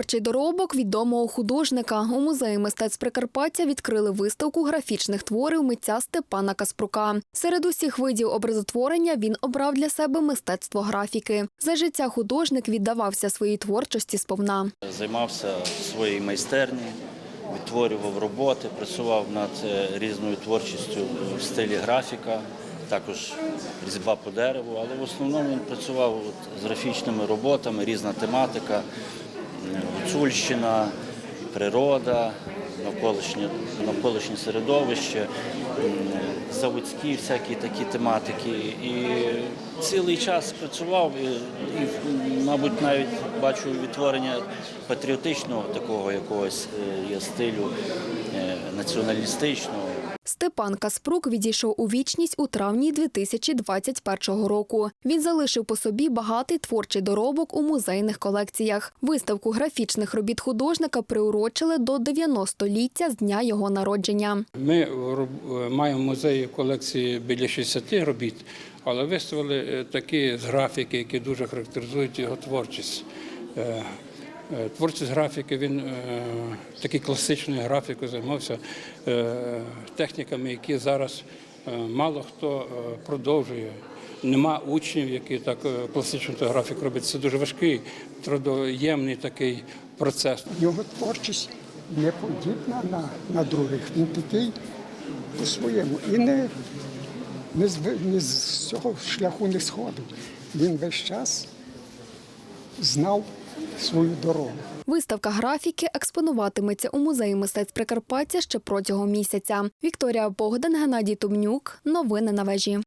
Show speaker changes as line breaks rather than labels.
Творчий доробок відомого художника у музеї мистецтв Прикарпаття відкрили виставку графічних творів митця Степана Каспрука. Серед усіх видів образотворення він обрав для себе мистецтво графіки. За життя художник віддавався своїй творчості сповна.
Займався в своїй майстерні, відтворював роботи, працював над е, різною творчістю в стилі графіка, також різьба по дереву, але в основному він працював з графічними роботами, різна тематика, гуцульщина, природа, навколишнє, навколишнє середовище, заводські всякі такі тематики. І цілий час працював і, і мабуть, навіть бачу відтворення патріотичного такого якогось е, є стилю е, націоналістичного.
Степан Каспрук відійшов у вічність у травні 2021 року. Він залишив по собі багатий творчий доробок у музейних колекціях. Виставку графічних робіт художника приурочили до 90-ліття з дня його народження.
Ми роб- маємо в музеї колекції біля 60 робіт, але виставили е, такі графіки, які дуже характеризують його творчість. Е, Творчість графіки, він е, такий класичною графікою займався е, техніками, які зараз мало хто продовжує. Нема учнів, які так класичну ту графіку роблять. Це дуже важкий, трудоємний такий процес.
Його творчість не подібна на, на других. Він такий по-своєму. І не, не, з, не з цього шляху не сходив. Він весь час знав свою дорогу.
Виставка графіки експонуватиметься у музеї мистецтв Прикарпаття ще протягом місяця. Вікторія Богдан, Геннадій Тумнюк. Новини на вежі.